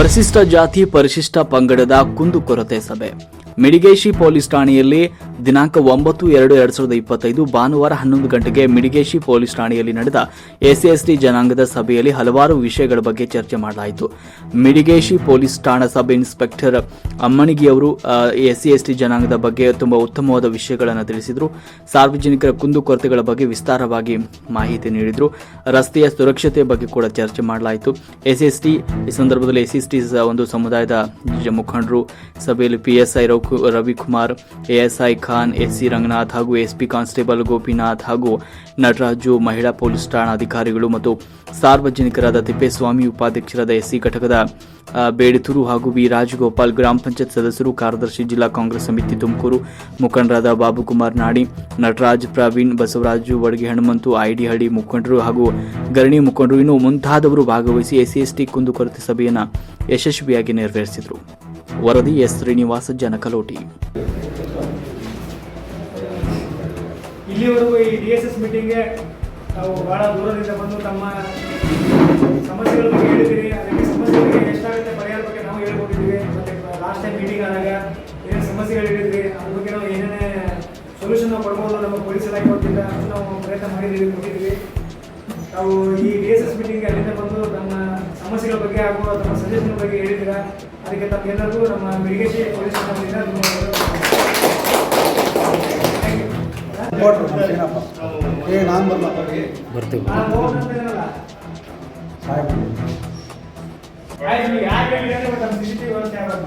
ಪರಿಶಿಷ್ಟ ಜಾತಿ ಪರಿಶಿಷ್ಟ ಪಂಗಡದ ಕುಂದುಕೊರತೆ ಸಭೆ. ಮಿಡಿಗೇಶಿ ಪೊಲೀಸ್ ಠಾಣೆಯಲ್ಲಿ ದಿನಾಂಕ ಒಂಬತ್ತು ಎರಡು ಎರಡ್ ಸಾವಿರದ ಇಪ್ಪತ್ತೈದು ಭಾನುವಾರ ಹನ್ನೊಂದು ಗಂಟೆಗೆ ಮಿಡಿಗೇಶಿ ಪೊಲೀಸ್ ಠಾಣೆಯಲ್ಲಿ ನಡೆದ ಎಸ್ಸಿಎಸ್ಟಿ ಜನಾಂಗದ ಸಭೆಯಲ್ಲಿ ಹಲವಾರು ವಿಷಯಗಳ ಬಗ್ಗೆ ಚರ್ಚೆ ಮಾಡಲಾಯಿತು. ಮಿಡಿಗೇಶಿ ಪೊಲೀಸ್ ಠಾಣಾ ಸಬ್ ಇನ್ಸ್ಪೆಕ್ಟರ್ ಅಮ್ಮಣಿಗಿ ಅವರು ಎಸ್ಸಿ ಎಸ್ಟಿ ಜನಾಂಗದ ಬಗ್ಗೆ ತುಂಬಾ ಉತ್ತಮವಾದ ವಿಷಯಗಳನ್ನು ತಿಳಿಸಿದರು. ಸಾರ್ವಜನಿಕರ ಕುಂದುಕೊರತೆಗಳ ಬಗ್ಗೆ ವಿಸ್ತಾರವಾಗಿ ಮಾಹಿತಿ ನೀಡಿದರು. ರಸ್ತೆಯ ಸುರಕ್ಷತೆ ಬಗ್ಗೆ ಕೂಡ ಚರ್ಚೆ ಮಾಡಲಾಯಿತು. ಎಸ್ಸಿಎಸ್ಟಿ ಈ ಸಂದರ್ಭದಲ್ಲಿ ಎಸ್ ಎಸ್ ಟಿ ಒಂದು ಸಮುದಾಯದ ಮುಖಂಡರು, ಸಭೆಯಲ್ಲಿ P S I Ravikumar ASI Khan, S C Ranganath ಹಾಗೂ ಎಸ್ ಪಿ ಕಾನ್ಸ್ಟೇಬಲ್ ಗೋಪಿನಾಥ್ ಹಾಗೂ ನಟರಾಜು ಮಹಿಳಾ ಪೊಲೀಸ್ ಠಾಣಾ ಅಧಿಕಾರಿಗಳು ಮತ್ತು ಸಾರ್ವಜನಿಕರಾದ ತಿಪ್ಪೇಸ್ವಾಮಿ ಉಪಾಧ್ಯಕ್ಷರಾದ ಎಸ್ಸಿ ಘಟಕದ ಬೇಡಿತೂರು ಹಾಗೂ ವಿ ರಾಜಗೋಪಾಲ್ ಗ್ರಾಮ ಪಂಚಾಯತ್ ಸದಸ್ಯರು, ಕಾರ್ಯದರ್ಶಿ ಜಿಲ್ಲಾ ಕಾಂಗ್ರೆಸ್ ಸಮಿತಿ ತುಮಕೂರು ಮುಖಂಡರಾದ ಬಾಬುಕುಮಾರ್ ನಾಡಿ, ನಟರಾಜ್ ಪ್ರವೀಣ್, ಬಸವರಾಜು ವಡಗಿ ಹನುಮಂತು ಐಡಿಹಳ್ಳಿ ಮುಖಂಡರು ಹಾಗೂ ಗರಣಿ ಮುಖಂಡರು ಇನ್ನು ಮುಂತಾದವರು ಭಾಗವಹಿಸಿ ಎಸ್ಸಿ ಎಸ್ಟಿ ಕುಂದುಕೊರತೆ ಸಭೆಯನ್ನು ಯಶಸ್ವಿಯಾಗಿ ನೆರವೇರಿಸಿದರು. ವರದಿ ಎಸ್ ಶ್ರೀನಿವಾಸ ಜನಕಲೋಟಿ. ಇಲ್ಲಿವರೆಗೂ ಈ ಡಿ ಮೀಟಿಂಗ್ಗೆ ತಾವು ಭಾಳ ದೂರದಿಂದ ಬಂದು ತಮ್ಮ ಸಮಸ್ಯೆಗಳ ಬಗ್ಗೆ ಹೇಳಿದ್ದೀರಿ. ಅದಕ್ಕೆ ಸಮಸ್ಯೆಗಳಿಗೆ ಹೇಳಿದ್ರಿ ಅದ್ರ ಬಗ್ಗೆ ನಾವು ಏನೇನೇ ಸೊಲ್ಯೂಷನ್ ನಾವು ಕೊಡ್ಬೋದು ನಮ್ಮ ಪೊಲೀಸ್ ಇಲಾಖೆ ಕೊಟ್ಟಿಲ್ಲ ಅದು ನಾವು ಪ್ರಯತ್ನ ಮಾಡಿದ್ದೀವಿ ಕೊಟ್ಟಿದ್ವಿ ನಾವು ಈ ಡಿ ಎಸ್ ಎಸ್ ಮೀಟಿಂಗ್ ಅಲ್ಲಿಂದ ಬಂದು ನಮ್ಮ ಸಮಸ್ಯೆಗಳ ಬಗ್ಗೆ ಹಾಗೂ ಅಥವಾ ಸಜೆಷನ್ ಬಗ್ಗೆ ಹೇಳಿದ್ದೀರಾ? ಅದಕ್ಕೆ ತಮ್ಮೆಲ್ಲರಿಗೂ ನಮ್ಮ ಮಿಡಿಗೇಶಿ ಪೊಲೀಸ್ ಏ ನಾನು ಬರಲ್ಲ ಬರ್ತೀವಿ ಯಾಕೆ ಮತ್ತೆ ನಮ್ಮ CCTV ವ್ಯವಸ್ಥೆ ಆಗಲ್ಲ.